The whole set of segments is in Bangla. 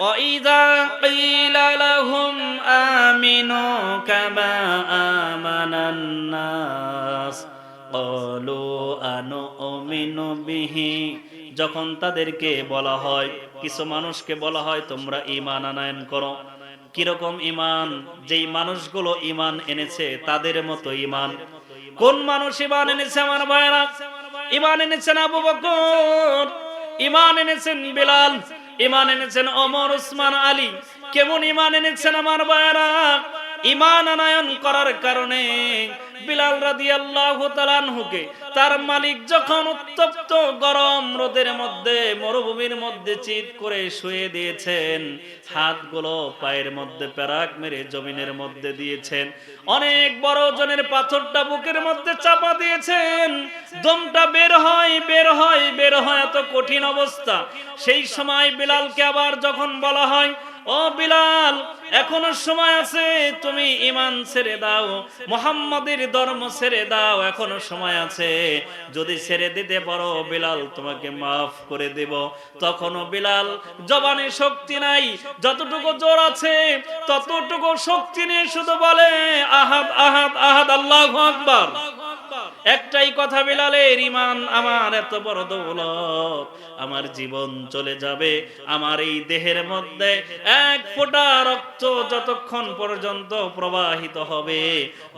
وإذا قيل لهم آمنوا كما آمن الناس قالوا أنؤمن به যখন তাদেরকে বলা হয় কিছু মানুষকে বলা হয় তোমরা ঈমান আনায়ন করো কিরকম ঈমান যেই মানুষগুলো ঈমান এনেছে তাদের মতো ঈমান কোন মানুষ ঈমান এনেছে আমার ভাইরা ঈমান এনেছেন আবু বকর ঈমান এনেছেন বিলাল ঈমান এনেছেন অমর উসমান আলী। কেমন ইমান এনেছেন আমার বায়রা ইমান আনায়ন করার কারণে বিলাল রাদিয়াল্লাহু তাআলাহুকে তার মালিক যখন উত্তপ্ত গরম রোদের মধ্যে, মরুভূমির মধ্যে চিত করে শুয়ে দিয়েছেন, হাতগুলো পায়ের মধ্যে প্যারাক মেরে জমিনের মধ্যে দিয়েছেন, অনেক বড় ওজনের পাথরটা বুকের মধ্যে চাপা দিয়েছেন, দমটা বের হয় বের হয় বের হয়, এত কঠিন অবস্থা। সেই সময় বিলালকে আবার যখন বলা হয় ও বিলাল, এখনও সময় আছে, তুমি ইমান ছেড়ে দাও, মোহাম্মদের ধর্ম ছেড়ে দাও, এখনও সময় আছে। যদি ছেড়ে দিতে পারো, বিলাল তোমাকে মাফ করে দেব। তখনও বিলাল, জবানে শক্তি নাই, যতটুকু জোর আছে, ততটুকু শক্তি নিয়ে শুধু বলে, আহাদ আহাদ আহাদ, আল্লাহ আকবার। একটাই কথা বিলালের ইমান আমার এত বড় দৌলত, আমার জীবন চলে যাবে আমার এই দেহের মধ্যে। এক ফোঁটা রক্ত যতক্ষণ পর্যন্ত প্রবাহিত হবে,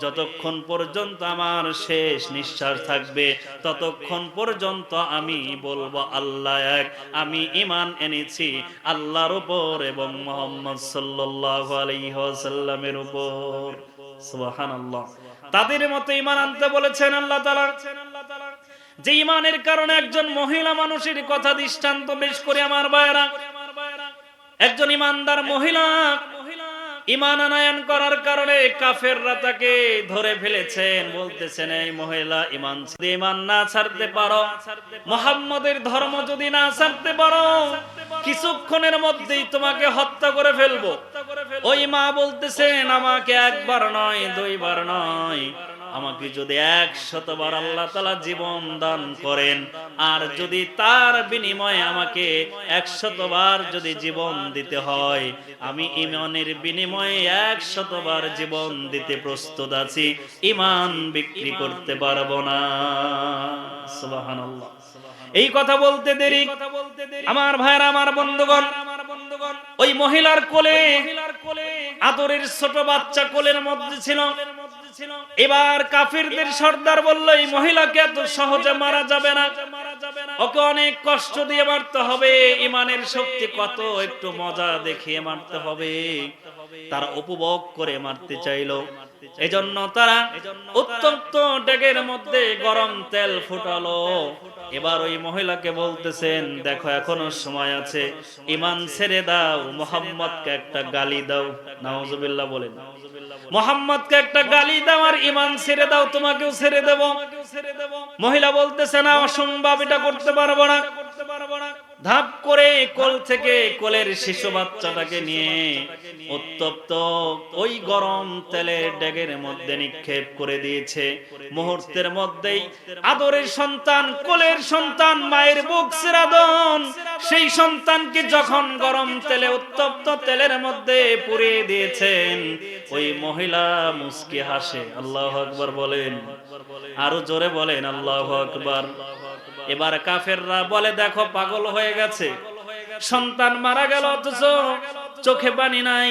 যতক্ষণ পর্যন্ত আমার শেষ নিঃশ্বাস থাকবে, ততক্ষণ পর্যন্ত আমি বলব, আল্লাহ এক, আমি ইমান এনেছি আল্লাহর উপর এবং মোহাম্মদ সাল্লাল্লাহু আলাইহি ওয়াসাল্লামের উপর। সুবহানাল্লাহ। তাদের মতো ইমান আনতে বলেছেন আল্লাহ তাআলা। যে ইমানের কারণে একজন মহিলা মানুষের কথা দৃষ্টান্ত বেশ করে আমার ভাইয়েরা, একজন ইমানদার মহিলা ইমান আনায়ন করার কারণে কাফেররা তাকে ধরে ফেলেছেন, বলতেছেন, এই মহিলা ইমান ইমান না ছাড়তে পারো। মোহাম্মদের ধর্ম যদি না ছাড়তে পারো, কিছুক্ষণের মধ্যেই তোমাকে হত্যা করে ফেলব। ওই মা বলতেছেন আমাকে একবার নয় দুইবার নয়। আমাকে যদি একশতবার আল্লাহ তালা জীবন দান করেন আর যদি তার বিনিময়ে আমাকে একশতবার যদি জীবন দিতে হয় আমি ইমানের বিনিময়ে একশতবার জীবন দিতে প্রস্তুত আছি। ইমান বিক্রি করতে পারব না। সুবহানাল্লাহ। এই কথা বলতে দেরি। আমার ভাইরা আমার বন্ধুগণ ওই মহিলার কোলে, আদরের ছোট বাচ্চা কোলের মধ্যে ছিল। এবার কাফিরদের সর্দার বলল, এই মহিলাকে এত সহজে মারা যাবে না। ওকে অনেক কষ্ট দিয়ে মারতে হবে। ইমানের শক্তি কত, একটু মজা দেখিয়ে মারতে হবে। তারা উপভোগ করে মারতে চাইলো। এজন্য তারা উত্তপ্ত ডেগের মধ্যে গরম তেল ফুটালো। এবার ওই মহিলাকে বলতেছেন, দেখো, এখনও সময় আছে। ইমান ছেড়ে দাও, মোহাম্মদকে একটা গালি দাও। নাউজুবিল্লাহ বলেন। মোহাম্মদকে একটা গালি দাও আর ইমান ছেড়ে দাও, তোমাকেও ছেড়ে দেব। মহিলা বলতেছে, না, অসম্ভব, এটা করতে পারব না। ধাপ করে কোল থেকে কোলের শিশু বাচ্চাটাকে নিয়ে উত্তপ্ত ওই গরম তেলের ডেগের মধ্যে নিক্ষেপ করে দিয়েছে। মুহূর্তের মধ্যেই আদরের সন্তান, কোলের সন্তান, মায়ের বুক সিরাদন। সেই সন্তানকে যখন গরম তেলে উত্তপ্ত তেলের মধ্যে পুড়িয়ে দিয়েছেন, ওই মহিলা মুস্কি হাসে। আল্লাহ আকবার বলেন। আরও জোরে বলেন, আল্লাহ আকবার। এবার কাফেররা বলে দেখো পাগল হয়ে গেছে। সন্তান মারা গেল অথচ চোখে পানি নাই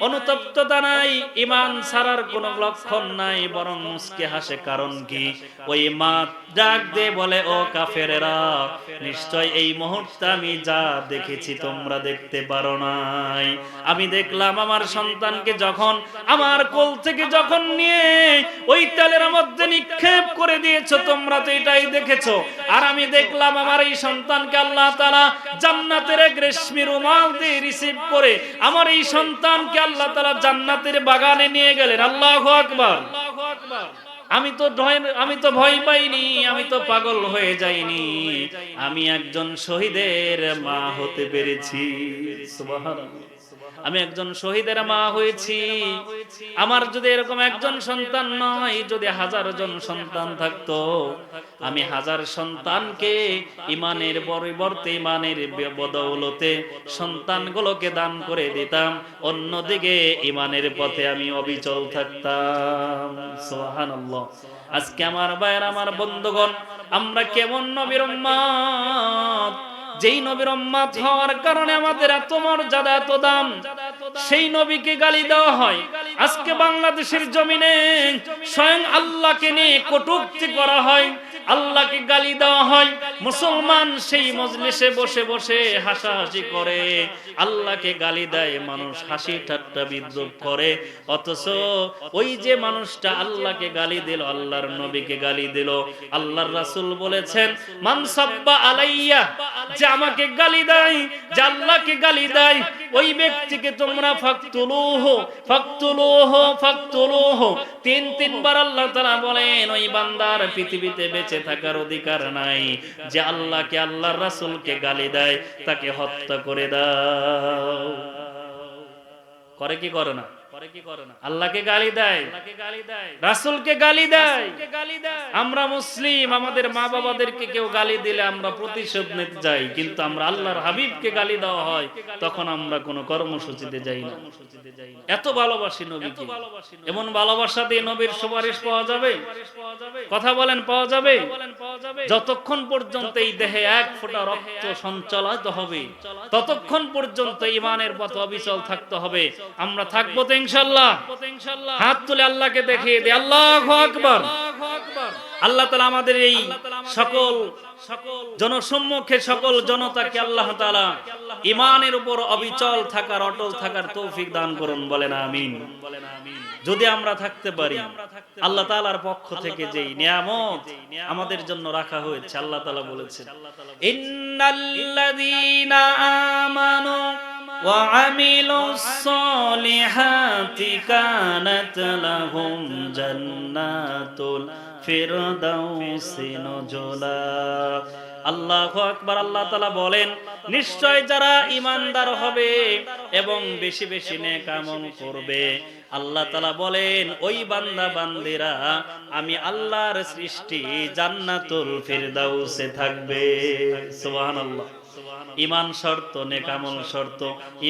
অনুতপ্ততা নাই ইমান ছাড়ার কোন লক্ষণ নাই বরং মুসকে হাসে কারণ কি? ওই মা ডাক দে বলে ও কাফেরেরা নিশ্চয় এই মুহূর্তে আমি যা দেখেছি তোমরা দেখতে পারো নাই। আমি দেখলাম আমার সন্তানকে যখন আমার কোল থেকে যখন নিয়ে ওই তেলের মধ্যে নিক্ষেপ করে দিয়েছ তোমরা তো এটাই দেখেছ। আর আমি দেখলাম আমার এই সন্তানকে আল্লাহ তাআলা জান্নাতের এক রেশমি রুমাল দিয়ে রিসিভ করে আমার এই সন্তানকে আল্লাহ তালা জান্নাতের বাগানে নিয়ে গেলেন। আল্লাহ আকবর। আমি তো আমি তো ভয় পাইনি, আমি তো পাগল হয়ে যাইনি। আমি একজন শহীদের মা হতে পেরেছি। সুবহানাল্লাহ। আমি একজন শহীদের মা হয়েছি। আমার যদি এরকম একজন সন্তান নয়, যদি হাজার জন সন্তান থাকতো, আমি হাজার সন্তানকে ইমানের পরিবর্তে, ইমানের বদৌলতে সন্তানগুলোকে দান করে দিতাম। অন্যদিকে ইমানের পথে আমি অবিচল থাকতাম। সুবহানাল্লাহ। আজকে আমার ভাইয়ের, আমার বন্ধুগণ, আমরা কেমন নবীর উম্মত যেই নবীর উম্মত হওয়ার কারণে আমাদের এত মর্যাদা এত দাম সেই নবীকে গালি দেওয়া হয়। আজকে বাংলাদেশের জমিনে স্বয়ং আল্লাহকে নিয়ে কটুক্তি করা হয়। আল্লাহকে গালি দেওয়া হয়। মুসলমান সেই মজলিসে বসে বসে হাসাহাসি করে। আল্লাহকে গালি দেয়, মানুষ হাসি ঠাট্টা বিদ্রুপ করে। অথচ ওই যে মানুষটা আল্লাহকে গালি দিল, আল্লাহর নবীকে গালি দিল, আল্লাহর রাসূল বলেছেন, মান সাব্বা আলাইয়া, যে আমাকে গালি দেয়, যে আল্লাহকে গালি দেয় ওই ব্যক্তিকে তোমরা ফাকতুলুহ ফাকতুলুহ ফাকতুলুহ। তিন, তিনবার আল্লাহ তাআলা বলেন, ওই বান্দার পৃথিবীতে বেঁচে থাকার অধিকার নাই। যে আল্লাহকে, আল্লাহর রাসূলকে গালি দেয়, তাকে হত্যা করে দাও। করে কি করে না? করে কি করে না? আল্লাহকে গালি দেয়। রাসূলকে গালি দেয়। আমরা মুসলিম আমাদের মা বাবাদেরকে কেউ গালি দিলে আমরা প্রতিশোধ নিতে যাই কিন্তু আমরা আল্লাহর হাবিবকে গালি দেওয়া হয় তখন আমরা কোনো কর্মসূচিতে যাই না। এত ভালোবাসি নবীকে। এমন ভালোবাসা দিয়ে নবীর সুপারিশ পাওয়া যাবে? কথা বলেন পাওয়া যাবে? যতক্ষণ পর্যন্ত এই দেহে এক ফোঁটা রক্ত সঞ্চালিত হবে ততক্ষণ পর্যন্ত ইমানের পথ অবিচল থাকতে হবে। আমরা থাকব তো হাত তুলে আল্লাহকে দেখিয়ে দে। আল্লাহ আকবর। আল্লাহ তালা আমাদের এই সকল জনসম্মুখে সকল জনতাকে আল্লাহ তালা ইমানের উপর অবিচল থাকার, অটল থাকার তৌফিক দান করুন, বলেন আমিন। যদি আমরা থাকতে পারি, আল্লাহ তালার পক্ষ থেকে যে নিয়ামত আমাদের জন্য রাখা হয়েছে, আল্লাহ তালা বলেছেন الصالحات كانت لهم جنات الفردوس نزلا আল্লাহ আকবার আল্লাহ তালা বলেন নিশ্চয় যারা ইমানদার হবে এবং বেশি বেশি নেক আমল করবে আল্লাহ তালা বলেন ওই বান্দা বান্দিরা আমি আল্লাহর সৃষ্টি জান্নাতুল ফিরদাউসে থাকবে সুবহানাল্লাহ ইমান শর্ত নেকামল শর্ত।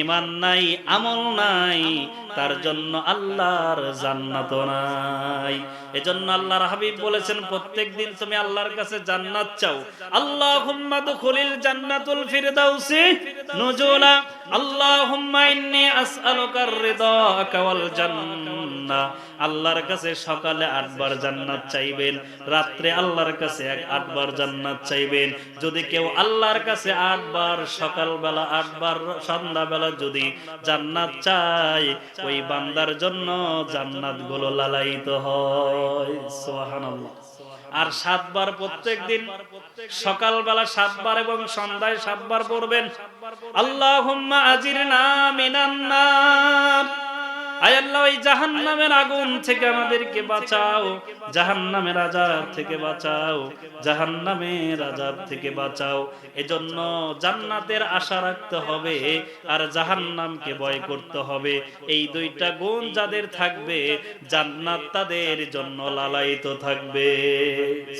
ইমান নাই, আমল নাই, তার জন্য আল্লাহর জান্নাত নাই। এজন্য আল্লাহর হাবিব বলেছেন, প্রত্যেক দিন তুমি আল্লাহর কাছে জান্নাত চাও। আল্লাহুম্মা দুখুলিল জান্নাতুল ফিরদাউসি নুজুলা। আল্লাহুম্মা ইন্নী আসআলুকার রিদাকা ওয়াল জান্নাহ। আল্লাহর কাছে সকালে আটবার জান্নাত চাইবেন, রাত্রে আল্লাহর কাছে এক আটবার জান্নাত চাইবেন। যদি কেউ আল্লাহর কাছে আটবার সকালবেলা, আটবার সন্ধ্যাবেলা যদি জান্নাত চাই, ওই বান্দার জন্য জান্নাতগুলো লালায়িত হয়। সুবহানাল্লাহ। আর সাতবার প্রত্যেক দিন সকালবেলা সাতবার এবং সন্ধ্যায় সাতবার পড়বেন। আল্লাহ আজির নাম নার। আমাদেরকে বাঁচাও। আজাব থেকে বাঁচাও। জাহান্নামের আজাব থেকে বাঁচাও। এজন্য জান্নাতের আশা রাখতে হবে আর জাহান্নামকে ভয় করতে হবে। এই দুইটা গুণ যাদের থাকবে, জান্নাত তাদের জন্য লালায়িত থাকবে।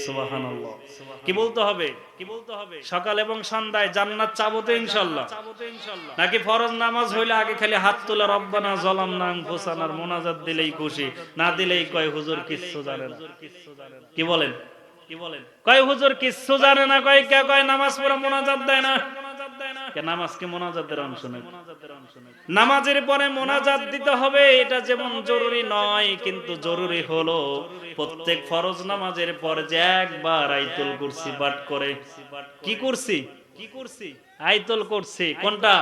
সুবহানাল্লাহ। কি বলতে হবে? কি বলতে হবে? সকাল এবং সন্ধ্যায় জান্নাত চাবো তো ইনশাল্লাহ নাকি ফরজ নামাজ হইলে আগে খালি হাত তোলা রব্বানা জলাম নাম ঘোষানার মোনাজাত দিলেই খুশি না দিলেই কয় হুজুর কিচ্ছু জানেন কি বলেন? কি বলেন? কয় হুজুর কিচ্ছু জানে না কয় কে কয় নামাজ পড়ে মোনাজাত দেয় না? কে নামাজ কি মোনাজাতের অংশ নাকি নামাজের পরে মোনাজাত দিতে হবে এটা যেমন জরুরি নয় কিন্তু জরুরি হলো প্রত্যেক ফরজ নামাজের পর যে একবার আইতুল কুরসি পাঠ করে। কি করছি কি করছি আইতুল করছি কোনটা?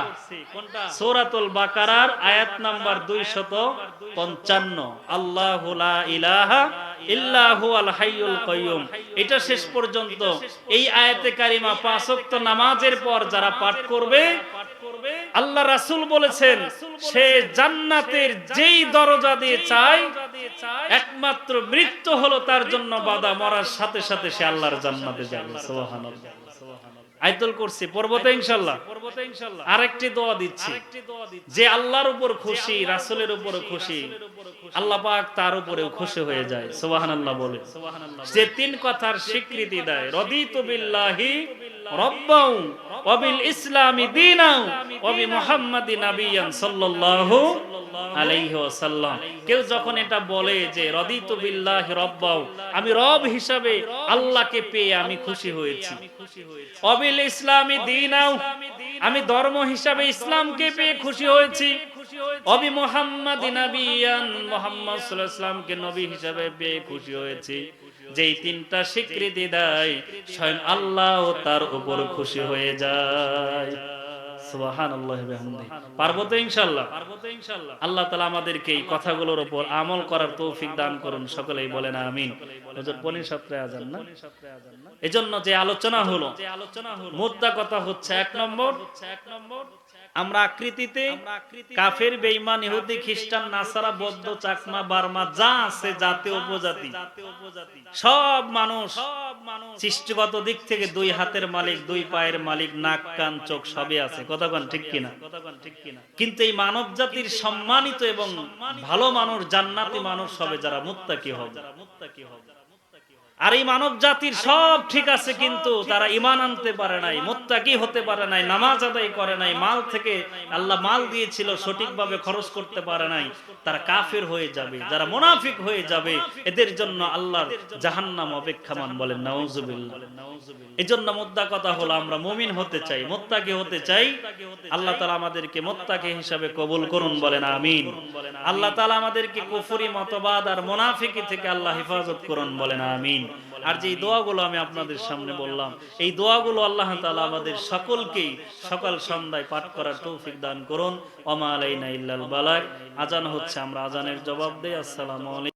সূরাতুল বাকারার আয়াত নাম্বার 255 আল্লাহু লা ইলাহা এটা শেষ পর্যন্ত। এই আয়াতে কারিমা পাঁচ ওয়াক্ত নামাজের পর যারা পাঠ করবে, আল্লাহ রাসূল বলেছেন, সে জান্নাতের যেই দরজা দিয়ে চায়, একমাত্র মৃত্যু হলো তার জন্য বাধা মরার সাথে সাথে সে আল্লাহর জান্নাতে যাবে। আইতল করছি পর্বতে ইনশাল্লাহ আরেকটি দোয়া দিচ্ছি। যে আল্লাহর উপর খুশি, রাসূলের উপর খুশি। আল্লাহ পাক তার উপরেও খুশি হয়ে যায়। সুবহানাল্লাহ বলে। যে তিন কথার স্বীকৃতি দেয়, রদিতু বিল্লাহি কেউ যখন এটা বলে যে রব্বাউ, আমি রব হিসাবে আল্লাহকে পেয়ে আমি খুশি হয়েছি। অবিল ইসলামী দিনাও আমি ধর্ম হিসাবে ইসলামকে পেয়ে খুশি হয়েছি। অবি মোহাম্মদ নাবিয়ান মোহাম্মদ সাল্লাল্লাহু নবী হিসাবে পেয়ে খুশি হয়েছি। যেই তিনটা স্বীকৃতি দেয় স্বয়ং আল্লাহ তার উপর খুশি হয়ে যায়। আল্লাহ তাআলা আমাদেরকে এই কথাগুলোর উপর আমল করার তৌফিক দান করুন সকলেই বলেন আমিন। হুজুর পনি সপ্তাহে আজান না? এজন্য যে আলোচনা হলো মুদ্রা কথা হচ্ছে এক নম্বর। এক নম্বর। আমরা আকৃতিতে কাফের বেঈমান ইহুদি খ্রিস্টান নাসারা বৌদ্ধ চাকমা বার্মা যা আছে জাতীয় উপজাতি। সব মানুষ সব মানুষ সৃষ্টিগত দিক থেকে দুই হাতের মালিক দুই পায়ের মালিক নাক কান চোখ সবই আছে। কতক্ষণ ঠিক কিনা? কিন্তু এই মানব জাতির সম্মানিত এবং ভালো মানুষ জান্নাতি মানুষ হবে যারা মুত্তাকি হবে। মুত্তাকি হবে। আর এই মানব জাতির সব ঠিক আছে, কিন্তু তারা ইমান আনতে পারে নাই, মোত্তাকি হতে পারে নাই, নামাজ আদায় করে নাই, মাল থেকে আল্লাহ মাল দিয়েছিল, সঠিকভাবে খরচ করতে পারে নাই, তারা কাফের হয়ে যাবে, যারা মুনাফিক হয়ে যাবে, এদের জন্য আল্লাহর জাহান্নাম অপেক্ষামান বলেন, নাউজুবিল্লাহ। এজন্য মুদ্দা কথা হলো, আমরা মুমিন হতে চাই, মোত্তাকি হতে চাই, আল্লাহ তাআলা আমাদেরকে মোত্তাকি হিসাবে কবুল করুন বলেন, আমিন। আল্লাহ তাআলা আমাদেরকে কুফরি, মতবাদ আর মুনাফিকি থেকে আল্লাহ হেফাজত করুন বলেন, আমিন। আর যে দোয়াগুলো আমি আপনাদের সামনে বললাম, এই দোয়াগুলো আল্লাহ তালা আমাদের সকলকেই সকাল সন্ধ্যায় পাঠ করার তৌফিক দান করুন। ওমা আলাইনা ইল্লাল বালাক আজান হচ্ছে, আমরা আজানের জবাব দেই। আসসালামু আলাইকুম।